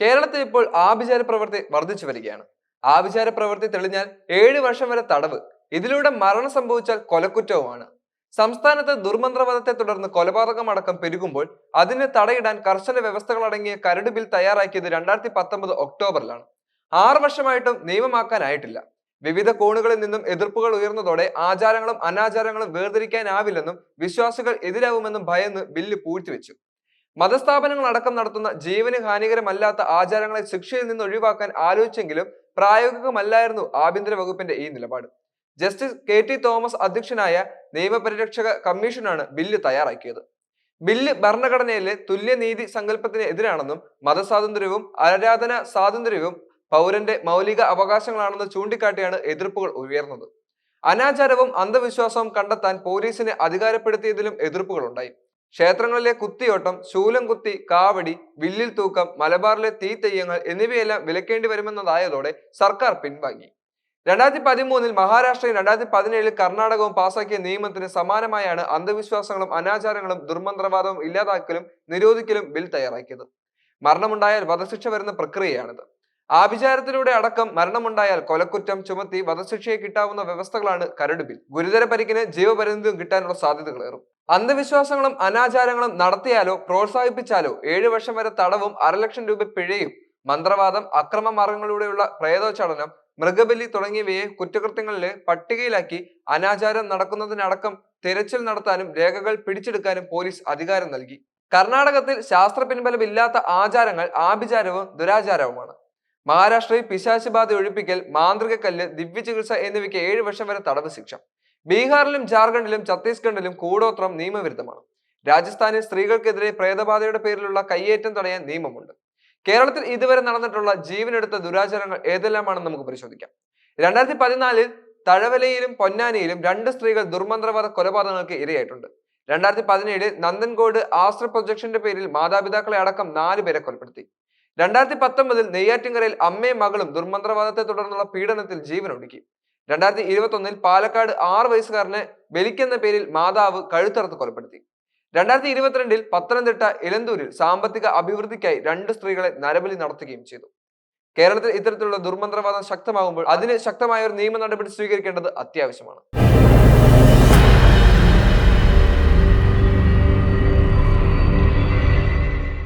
കേരളത്തിൽ ഇപ്പോൾ ആഭിചാര പ്രവൃത്തി വർദ്ധിച്ചു വരികയാണ്. ആഭിചാര പ്രവൃത്തി തെളിഞ്ഞാൽ ഏഴ് വർഷം വരെ തടവ്. ഇതിലൂടെ മരണം സംഭവിച്ചാൽ കൊലക്കുറ്റവുമാണ്. സംസ്ഥാനത്ത് ദുർമന്ത്രവാദത്തെ തുടർന്ന് കൊലപാതകം അടക്കം പെരുകുമ്പോൾ അതിനെ തടയിടാൻ കർശന വ്യവസ്ഥകളടങ്ങിയ കരട് ബിൽ തയ്യാറാക്കിയത് രണ്ടായിരത്തി പത്തൊമ്പത് ഒക്ടോബറിലാണ്. ആറ് വർഷമായിട്ടും നിയമമാക്കാനായിട്ടില്ല. വിവിധ കോണുകളിൽ നിന്നും എതിർപ്പുകൾ ഉയർന്നതോടെ ആചാരങ്ങളും അനാചാരങ്ങളും വേർതിരിക്കാനാവില്ലെന്നും വിശ്വാസികൾ എതിരാവുമെന്നും ഭയന്ന് ബില്ല് പൂഴ്ത്തിവെച്ചു. മതസ്ഥാപനങ്ങൾ അടക്കം നടത്തുന്ന ജീവന് ഹാനികരമല്ലാത്ത ആചാരങ്ങളെ ശിക്ഷയിൽ നിന്ന് ഒഴിവാക്കാൻ ആലോചിച്ചെങ്കിലും പ്രായോഗികമല്ലായിരുന്നു ആഭ്യന്തര വകുപ്പിന്റെ ഈ നിലപാട്. ജസ്റ്റിസ് കെ ടി തോമസ് അധ്യക്ഷനായ നിയമപരിരക്ഷക കമ്മീഷനാണ് ബില്ല് തയ്യാറാക്കിയത്. ബില്ല് ഭരണഘടനയിലെ തുല്യനീതി സങ്കല്പത്തിന് എതിരാണെന്നും മതസ്വാതന്ത്ര്യവും ആരാധന സ്വാതന്ത്ര്യവും പൗരന്റെ മൗലിക അവകാശങ്ങളാണെന്ന് ചൂണ്ടിക്കാട്ടിയാണ് എതിർപ്പുകൾ ഉയർന്നത്. അനാചാരവും അന്ധവിശ്വാസവും കണ്ടെത്താൻ പോലീസിനെ അധികാരപ്പെടുത്തിയതിലും എതിർപ്പുകളുണ്ടായി. ക്ഷേത്രങ്ങളിലെ കുത്തിയോട്ടം ശൂലം കുത്തി കാവടി വില്ലിൽ തൂക്കം മലബാറിലെ തീത്തെയ്യങ്ങൾ എന്നിവയെല്ലാം വിലക്കേണ്ടി വരുമെന്നതായതോടെ സർക്കാർ പിൻവാങ്ങി. രണ്ടായിരത്തി പതിമൂന്നിൽ മഹാരാഷ്ട്രയും രണ്ടായിരത്തി പതിനേഴിൽ കർണാടകവും പാസാക്കിയ നിയമത്തിന് സമാനമായാണ് അന്ധവിശ്വാസങ്ങളും അനാചാരങ്ങളും ദുർമന്ത്രവാദവും ഇല്ലാതാക്കലും നിരോധിക്കലും ബിൽ തയ്യാറാക്കിയത്. മരണമുണ്ടായാൽ വധശിക്ഷ വരുന്ന പ്രക്രിയയാണിത്. ആഭിചാരത്തിലൂടെ അടക്കം മരണമുണ്ടായാൽ കൊലക്കുറ്റം ചുമത്തി വധശിക്ഷയെ കിട്ടാവുന്ന വ്യവസ്ഥകളാണ് കരട് ബിൽ. ഗുരുതര പരിക്കിന് ജീവപര്യന്തം കിട്ടാനുള്ള സാധ്യതകളേറും അന്ധവിശ്വാസങ്ങളും അനാചാരങ്ങളും നടത്തിയാലോ പ്രോത്സാഹിപ്പിച്ചാലോ ഏഴു വർഷം വരെ തടവും അരലക്ഷം രൂപ പിഴയും മന്ത്രവാദം അക്രമ മാർഗങ്ങളിലൂടെയുള്ള പ്രേതോച്ചാടനം മൃഗബലി തുടങ്ങിയവയെ കുറ്റകൃത്യങ്ങളിലെ പട്ടികയിലാക്കി അനാചാരം നടക്കുന്നതിനടക്കം തിരച്ചിൽ നടത്താനും രേഖകൾ പിടിച്ചെടുക്കാനും പോലീസ് അധികാരം നൽകി. കർണാടകത്തിൽ ശാസ്ത്ര പിൻബലമില്ലാത്ത ആചാരങ്ങൾ ആഭിചാരവും ദുരാചാരവുമാണ്. മഹാരാഷ്ട്രയിൽ പിശാശുബാധ ബാധ ഒഴിപ്പിക്കൽ മാന്ത്രിക കല്ല് ദിവ്യചികിത്സ എന്നിവയ്ക്ക് ഏഴ് വർഷം വരെ തടവ് ശിക്ഷ. ബീഹാറിലും ജാർഖണ്ഡിലും ഛത്തീസ്ഗഡിലും കൂടോത്രം നിയമവിരുദ്ധമാണ്. രാജസ്ഥാനിൽ സ്ത്രീകൾക്കെതിരെ പ്രേതബാധയുടെ പേരിലുള്ള കയ്യേറ്റം തടയാൻ നിയമമുണ്ട്. കേരളത്തിൽ ഇതുവരെ നടന്നിട്ടുള്ള ജീവനെടുത്ത ദുരാചാരങ്ങൾ ഏതെല്ലാമാണെന്ന് നമുക്ക് പരിശോധിക്കാം. രണ്ടായിരത്തി പതിനാലിൽ തഴവലയിലും പൊന്നാനിയിലും രണ്ട് സ്ത്രീകൾ ദുർമന്ത്രവാദ കൊലപാതകങ്ങൾക്ക് ഇരയായിട്ടുണ്ട്. രണ്ടായിരത്തി പതിനേഴിൽ നന്ദൻകോട് ആസ്ത്ര പ്രൊജക്ഷന്റെ പേരിൽ മാതാപിതാക്കളെ അടക്കം നാല് പേരെ കൊലപ്പെടുത്തി. രണ്ടായിരത്തി പത്തൊമ്പതിൽ നെയ്യാറ്റിൻകരയിൽ അമ്മയും മകളും ദുർമന്ത്രവാദത്തെ തുടർന്നുള്ള പീഡനത്തിൽ ജീവനൊടുക്കി. രണ്ടായിരത്തി ഇരുപത്തി ഒന്നിൽ പാലക്കാട് ആറ് വയസ്സുകാരനെ ബലിക്കെന്ന പേരിൽ മാതാവ് കഴുത്തറുത്ത് കൊലപ്പെടുത്തി. രണ്ടായിരത്തി ഇരുപത്തിരണ്ടിൽ പത്തനംതിട്ട ഇലന്തൂരിൽ സാമ്പത്തിക അഭിവൃദ്ധിക്കായി രണ്ട് സ്ത്രീകളെ നരബലി നടത്തുകയും ചെയ്തു. കേരളത്തിൽ ഇത്തരത്തിലുള്ള ദുർമന്ത്രവാദം ശക്തമാകുമ്പോൾ അതിന് ശക്തമായ ഒരു നിയമ നടപടി സ്വീകരിക്കേണ്ടത് അത്യാവശ്യമാണ്.